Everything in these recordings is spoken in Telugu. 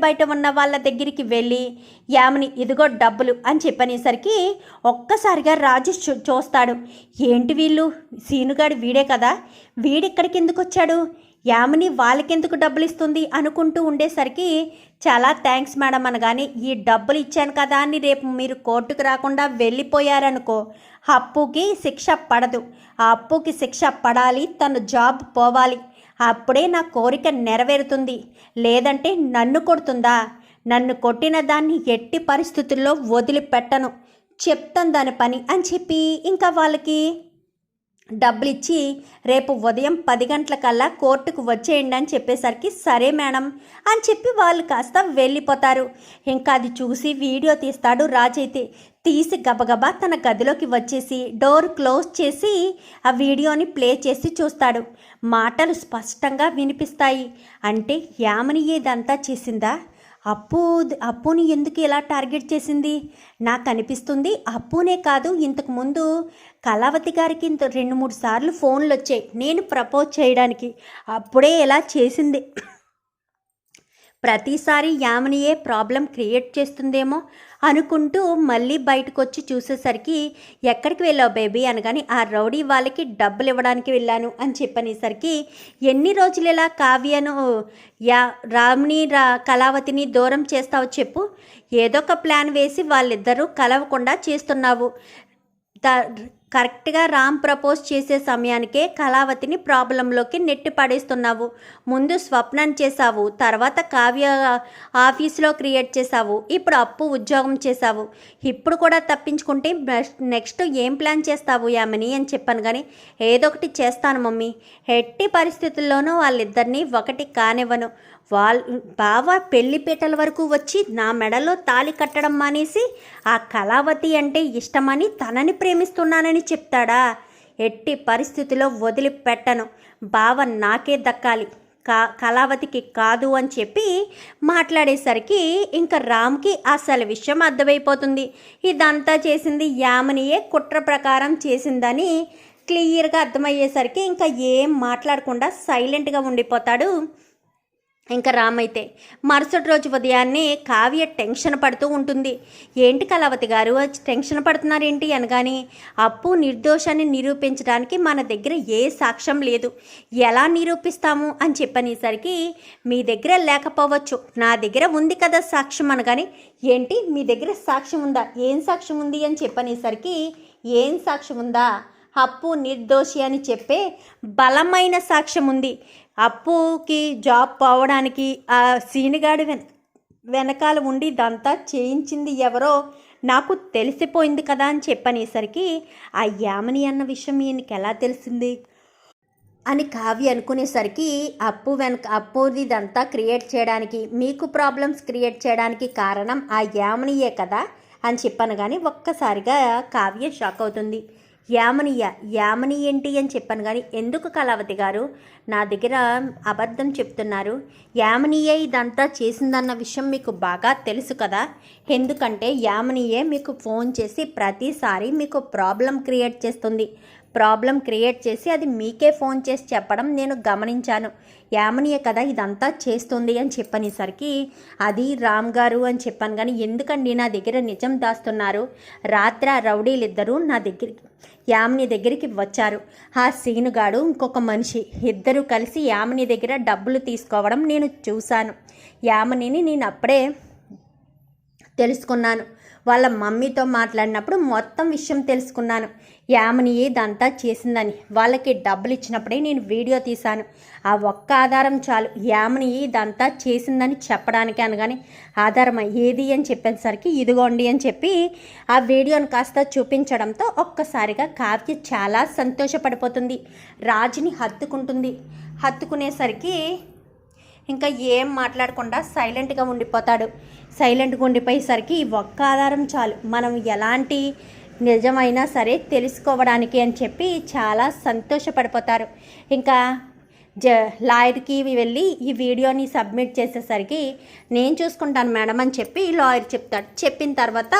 బయట ఉన్న వాళ్ళ దగ్గరికి వెళ్ళి యామిని ఇదిగో డబ్బులు అని చెప్పనేసరికి ఒక్కసారిగా రాజు చూ- చూస్తాడు. ఏంటి వీళ్ళు? సీనుగాడు వీడే కదా. వీడిక్కడికి ఎందుకు వచ్చాడు యామిని వాళ్ళకెందుకు డబ్బులు ఇస్తుంది అనుకుంటూ ఉండేసరికి చాలా థ్యాంక్స్ మేడం అనగానే ఈ డబ్బులు ఇచ్చాను కదా అని రేపు మీరు కోర్టుకు రాకుండా వెళ్ళిపోయారనుకో అప్పుకి శిక్ష పడదు. ఆ అప్పుకి శిక్ష పడాలి తను జాబ్ పోవాలి. అప్పుడే నా కోరిక నెరవేరుతుంది. లేదంటే నన్ను కొడుతుందా? నన్ను కొట్టిన దాన్ని ఎట్టి పరిస్థితుల్లో వదిలిపెట్టను. చెప్తాను దాని పని అని చెప్పి ఇంకా వాళ్ళకి డబ్బులు ఇచ్చి రేపు ఉదయం పది గంటలకల్లా కోర్టుకు వచ్చేయండి అని చెప్పేసరికి సరే మేడం అని చెప్పి వాళ్ళు కాస్త వెళ్ళిపోతారు. ఇంకా అది చూసి వీడియో తీస్తాడు రాజైతే. తీసి గబగబా తన గదిలోకి వచ్చేసి డోర్ క్లోజ్ చేసి ఆ వీడియోని ప్లే చేసి చూస్తాడు. మాటలు స్పష్టంగా వినిపిస్తాయి. అంటే యామని ఏదంతా చేసిందా? అప్పు అప్పుని ఎందుకు ఇలా టార్గెట్ చేసింది? నాకు అనిపిస్తుంది అప్పునే కాదు ఇంతకు ముందు కళావతి గారికి ఇంత రెండు మూడు సార్లు ఫోన్లు వచ్చాయి. నేను ప్రపోజ్ చేయడానికి. అప్పుడే ఇలా చేసింది. ప్రతిసారి యామినియే ప్రాబ్లం క్రియేట్ చేస్తుందేమో అనుకుంటూ మళ్ళీ బయటకు వచ్చి చూసేసరికి ఎక్కడికి వెళ్ళావు బేబీ అనగాని ఆ రౌడీ వాళ్ళకి డబ్బులు ఇవ్వడానికి వెళ్ళాను అని చెప్పనేసరికి ఎన్ని రోజులు ఇలా కావ్యను యా రాముని రా కళావతిని దూరం చేస్తావు చెప్పు. ఏదో ఒక ప్లాన్ వేసి వాళ్ళిద్దరూ కలవకుండా చేస్తున్నావు. కరెక్ట్గా రామ్ ప్రపోజ్ చేసే సమయానికే కళావతిని ప్రాబ్లంలోకి నెట్టి పడేస్తున్నావు ముందు స్వప్నం చేశావు తర్వాత కావ్య ఆఫీస్లో క్రియేట్ చేశావు ఇప్పుడు అప్పు ఉద్యోగం చేశావు. ఇప్పుడు కూడా తప్పించుకుంటే నెక్స్ట్- నెక్స్ట్ ఏం ప్లాన్ చేస్తావు యామిని అని చెప్పాను కానీ ఏదో ఒకటి చేస్తాను మమ్మీ. ఎట్టి పరిస్థితుల్లోనూ వాళ్ళిద్దరినీ ఒకటి కానివ్వను. వాళ్ళు బావ పెళ్ళిపీటల వరకు వచ్చి నా మెడలో తాళి కట్టడం మానేసి ఆ కళావతి అంటే ఇష్టమని తనని ప్రేమిస్తున్నానని చెప్తాడా? ఎట్టి పరిస్థితిలో వదిలిపెట్టను. బావ నాకే దక్కాలి. కా కళావతికి కాదు అని చెప్పి మాట్లాడేసరికి ఇంకా రామ్కి అసలు విషయం అర్థమైపోతుంది. ఇదంతా చేసింది యామనియే కుట్ర ప్రకారం చేసిందని క్లియర్గా అర్థమయ్యేసరికి ఇంకా ఏం మాట్లాడకుండా సైలెంట్గా ఉండిపోతాడు ఇంకా రామైతే మరుసటి రోజు ఉదయాన్నే కావ్య టెన్షన్ పడుతూ ఉంటుంది. ఏంటి కళావతి గారు? టెన్షన్ పడుతున్నారేంటి అనగాని అప్పు నిర్దోషాన్ని నిరూపించడానికి మన దగ్గర ఏ సాక్ష్యం లేదు. ఎలా నిరూపిస్తాము అని చెప్పనేసరికి మీ దగ్గర లేకపోవచ్చు. నా దగ్గర ఉంది కదా సాక్ష్యం అనగాని ఏంటి? మీ దగ్గర సాక్ష్యం ఉందా? ఏం సాక్ష్యం ఉంది అని చెప్పనేసరికి ఏం సాక్ష్యం ఉందా? అప్పు నిర్దోషి అని చెప్పే బలమైన సాక్ష్యం ఉంది. అప్పుకి జాబ్ పోవడానికి ఆ సీనిగాడి వెన వెనకాల ఉండి ఇదంతా చేయించింది ఎవరో నాకు తెలిసిపోయింది కదా అని చెప్పనేసరికి ఆ యామని అన్న విషయం ఈయనకి ఎలా తెలిసింది? అని కావ్య అనుకునేసరికి అప్పు వెనక అప్పుది ఇదంతా క్రియేట్ చేయడానికి మీకు ప్రాబ్లమ్స్ క్రియేట్ చేయడానికి కారణం ఆ యామనియే కదా? అని చెప్పాను కానీ ఒక్కసారిగా కావ్య షాక్ అవుతుంది. యామనియ యామని ఏంటి అని చెప్పాను కానీ ఎందుకు కళావతి గారు? నా దగ్గర అబద్ధం చెప్తున్నారు. యామనియే ఇదంతా చేసిందన్న విషయం మీకు బాగా తెలుసు కదా? ఎందుకంటే యామనియే మీకు ఫోన్ చేసి ప్రతిసారి మీకు ప్రాబ్లం క్రియేట్ చేస్తుంది. ప్రాబ్లం క్రియేట్ చేసి అది మీకే ఫోన్ చేసి చెప్పడం నేను గమనించాను. యామనియే కదా ఇదంతా చేస్తుంది అని చెప్పనేసరికి అది రామ్ గారు అని చెప్పాను కానీ ఎందుకండి నా దగ్గర నిజం దాస్తున్నారు? రాత్రి రౌడీలు రౌడీలిద్దరూ నా దగ్గరికి యామిని దగ్గరికి వచ్చారు. ఆ సీనుగాడు ఇంకొక మనిషి. ఇద్దరు కలిసి యామిని దగ్గర డబ్బులు తీసుకోవడం నేను చూశాను. యామినిని నేను అప్పుడే తెలుసుకున్నాను. వాళ్ళ మమ్మీతో మాట్లాడినప్పుడు మొత్తం విషయం తెలుసుకున్నాను. యామిని ఇదంతా చేసిందని. వాళ్ళకి డబ్బులు ఇచ్చినప్పుడే నేను వీడియో తీశాను. ఆ ఒక్క ఆధారం చాలు. యామిని ఇదంతా చేసిందని చెప్పడానికి అనగానే ఆధారం ఏది అని చెప్పేసరికి ఇదిగోండి అని చెప్పి ఆ వీడియోని కాస్త చూపించడంతో ఒక్కసారిగా కావ్య చాలా సంతోషపడిపోతుంది. రాజుని హత్తుకుంటుంది. హత్తుకునేసరికి ఇంకా ఏం మాట్లాడకుండా సైలెంట్గా ఉండిపోతాడు. సైలెంట్గా ఉండిపోయేసరికి ఈ ఒక్క ఆధారం చాలు. మనం ఎలాంటి నిజమైనా సరే తెలుసుకోవడానికి అని చెప్పి చాలా సంతోషపడిపోతారు. ఇంకా జ లాయర్కి వెళ్ళి ఈ వీడియోని సబ్మిట్ చేసేసరికి నేను చూసుకుంటాను మేడం అని చెప్పి లాయర్ చెప్తాడు. చెప్పిన తర్వాత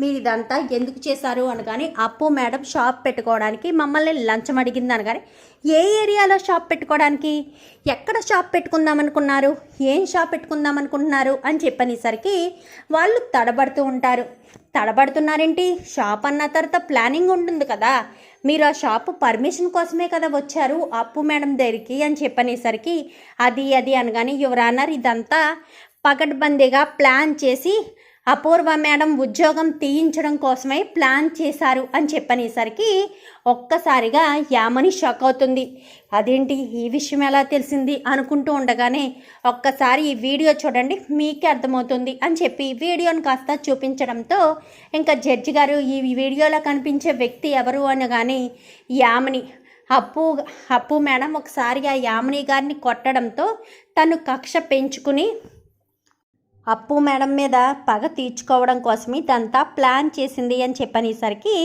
మీరు ఇదంతా ఎందుకు చేశారు అనగానే అప్పు మేడం షాప్ పెట్టుకోవడానికి మమ్మల్ని లంచం అడిగింది అనగానే ఏ ఏరియాలో షాప్ పెట్టుకోవడానికి? ఎక్కడ షాప్ పెట్టుకుందాం అనుకున్నారు? ఏం షాప్ పెట్టుకుందాం అనుకుంటున్నారు? అని చెప్పనేసరికి వాళ్ళు తడబడుతూ ఉంటారు. తడబడుతున్నారేంటి? షాప్ అన్న తర్వాత ప్లానింగ్ ఉంటుంది కదా. మీరు ఆ షాపు పర్మిషన్ కోసమే కదా వచ్చారు? అప్పు మేడం దగ్గరికి అని చెప్పనేసరికి అది అది అనగానే యువరానర్ ఇదంతా పకడ్బందీగా ప్లాన్ చేసి అపూర్వ మేడం ఉద్యోగం తీయించడం కోసమే ప్లాన్ చేశారు అని చెప్పనేసరికి ఒక్కసారిగా యామని షాక్ అవుతుంది. అదేంటి? ఈ విషయం ఎలా తెలిసింది? అనుకుంటూ ఉండగానే ఒక్కసారి ఈ వీడియో చూడండి మీకే అర్థమవుతుంది అని చెప్పి వీడియోని కాస్త చూపించడంతో ఇంకా జడ్జి గారు ఈ వీడియోలో కనిపించే వ్యక్తి ఎవరు అనగానే యామని. అప్పు అప్పు మేడం ఒకసారి ఆ యామిని గారిని కొట్టడంతో తను కక్ష పెంచుకుని అప్పు మేడం మీద పగ తీర్చుకోవడం కోసం ఇదంతా ప్లాన్ చేసింది అని చెప్పనేసరికి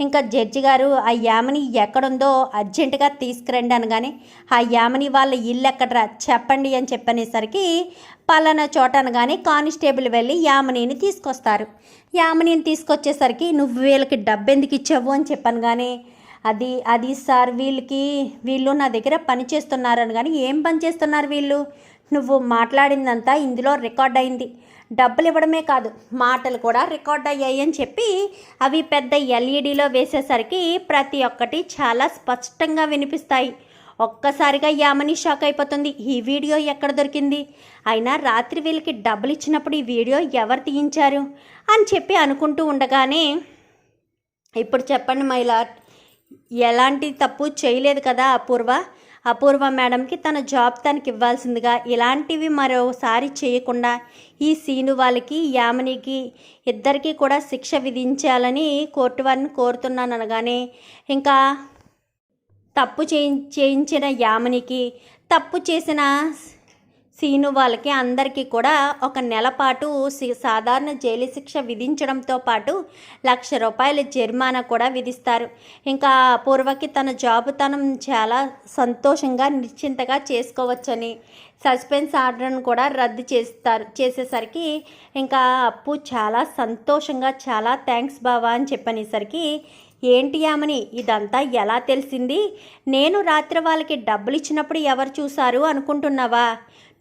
ఇంకా జడ్జి గారు ఆ యామని ఎక్కడుందో అర్జెంటుగా తీసుకురండి అనగానే ఆ యామని వాళ్ళ ఇల్లు ఎక్కడరా? చెప్పండి అని చెప్పనేసరికి పలానా చోట అనగానే కానిస్టేబుల్ వెళ్ళి యామనిని తీసుకొస్తారు. యామనిని తీసుకొచ్చేసరికి నువ్వు వీళ్ళకి డబ్బు ఎందుకు ఇచ్చావు? అని చెప్పాను కానీ అది అది సార్ వీళ్ళకి వీళ్ళు నా దగ్గర పని చేస్తున్నారని కానీ ఏం పని చేస్తున్నారు వీళ్ళు? నువ్వు మాట్లాడిందంతా ఇందులో రికార్డ్ అయింది. డబ్బులు ఇవ్వడమే కాదు మాటలు కూడా రికార్డ్ అయ్యాయి అని చెప్పి అవి పెద్ద ఎల్ఈడిలో వేసేసరికి ప్రతి ఒక్కటి చాలా స్పష్టంగా వినిపిస్తాయి. ఒక్కసారిగా యామని షాక్ అయిపోతుంది. ఈ వీడియో ఎక్కడ దొరికింది? అయినా రాత్రి వీళ్ళకి డబ్బులు ఇచ్చినప్పుడు ఈ వీడియో ఎవరు తీయించారు? అని చెప్పి అనుకుంటూ ఉండగానే ఇప్పుడు చెప్పండి మైలా ఎలాంటి తప్పు చేయలేదు కదా అపూర్వ? అపూర్వ మేడంకి తన జాబ్ తనకి ఇవ్వాల్సిందిగా ఇలాంటివి మరోసారి చేయకుండా ఈ సీను వాళ్ళకి యామినికి ఇద్దరికీ కూడా శిక్ష విధించాలని కోర్టు వారిని కోరుతున్నాను అనగానే ఇంకా తప్పు చేయించిన యామినికి తప్పు చేసిన సీను వాళ్ళకి అందరికీ కూడా ఒక నెల పాటు సాధారణ జైలు శిక్ష విధించడంతో పాటు లక్ష రూపాయల జరిమానా కూడా విధిస్తారు. ఇంకా పూర్వకి తన జాబ్ తనం చాలా సంతోషంగా నిశ్చింతగా చేసుకోవచ్చని సస్పెన్స్ ఆర్డర్ను కూడా రద్దు చేస్తారు చేసేసరికి ఇంకా అప్పు చాలా సంతోషంగా చాలా థ్యాంక్స్ బావా అని చెప్పనేసరికి ఏంటి యామని ఇదంతా ఎలా తెలిసింది? నేను రాత్రి వాళ్ళకి డబ్బులు ఇచ్చినప్పుడు ఎవరు చూశారు అనుకుంటున్నావా?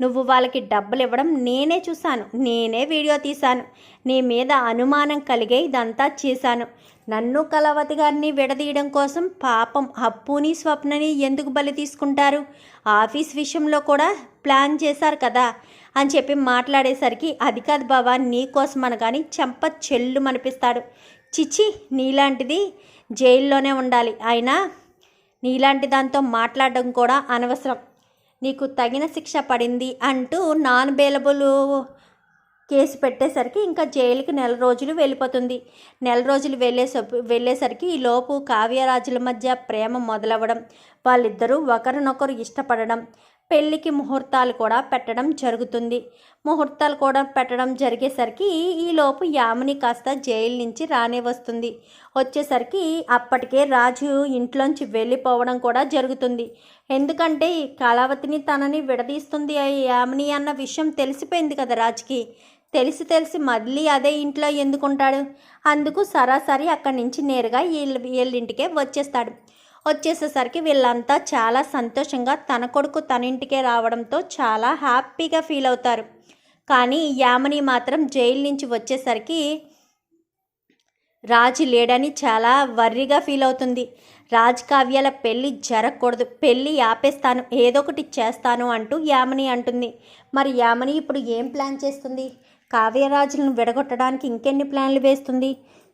నువ్వు వాళ్ళకి డబ్బులు ఇవ్వడం నేనే చూశాను. నేనే వీడియో తీశాను. నీ మీద అనుమానం కలిగే ఇదంతా చేశాను. నన్ను కలవతి గారిని విడదీయడం కోసం పాపం అప్పుని స్వప్నని ఎందుకు బలి తీసుకుంటారు? ఆఫీస్ విషయంలో కూడా ప్లాన్ చేశారు కదా అని చెప్పి మాట్లాడేసరికి అది కాదు బావా నీకోసం అనగాని చెంప చెల్లు మనిపిస్తాడు చిచి నీలాంటిది జైల్లోనే ఉండాలి. అయినా నీలాంటి దాంతో మాట్లాడడం కూడా అనవసరం. నీకు తగిన శిక్ష పడింది అంటూ నాన్ బేలబుల్ కేసు పెట్టేసరికి ఇంకా జైలుకి నెల రోజులు వెళ్ళిపోతుంది. నెల రోజులు వెళ్ళే వెళ్ళేసరికి ఈ లోపు కావ్యరాజుల మధ్య ప్రేమ మొదలవ్వడం వాళ్ళిద్దరూ ఒకరినొకరు ఇష్టపడడం పెళ్ళికి ముహూర్తాలు కూడా పెట్టడం జరుగుతుంది. ముహూర్తాలు కూడా పెట్టడం జరిగేసరికి ఈలోపు యామిని కాస్త జైలు నుంచి రానే వస్తుంది. వచ్చేసరికి అప్పటికే రాజు ఇంట్లోంచి వెళ్ళిపోవడం కూడా జరుగుతుంది. ఎందుకంటే కళావతిని తనని విడదీస్తుంది యామిని అన్న విషయం తెలిసిపోయింది కదా రాజుకి. తెలిసి తెలిసి మళ్ళీ అదే ఇంట్లో ఎందుకుంటాడు? అందుకు సరాసరి అక్కడి నుంచి నేరుగా వీళ్ళ వీళ్ళింటికే వచ్చేస్తాడు. వచ్చేసేసరికి వీళ్ళంతా చాలా సంతోషంగా తన కొడుకు తన ఇంటికే రావడంతో చాలా హ్యాపీగా ఫీల్ అవుతారు. కానీ యామని మాత్రం జైలు నుంచి వచ్చేసరికి రాజు లేడని చాలా వర్రిగా ఫీల్ అవుతుంది. రాజ్ కావ్యాల పెళ్ళి జరగకూడదు. పెళ్ళి ఆపేస్తాను. ఏదో ఒకటి చేస్తాను అంటూ యామని అంటుంది. మరి యామని ఇప్పుడు ఏం ప్లాన్ చేస్తుంది? కావ్యరాజులను విడగొట్టడానికి ఇంకెన్ని ప్లాన్లు వేస్తుంది?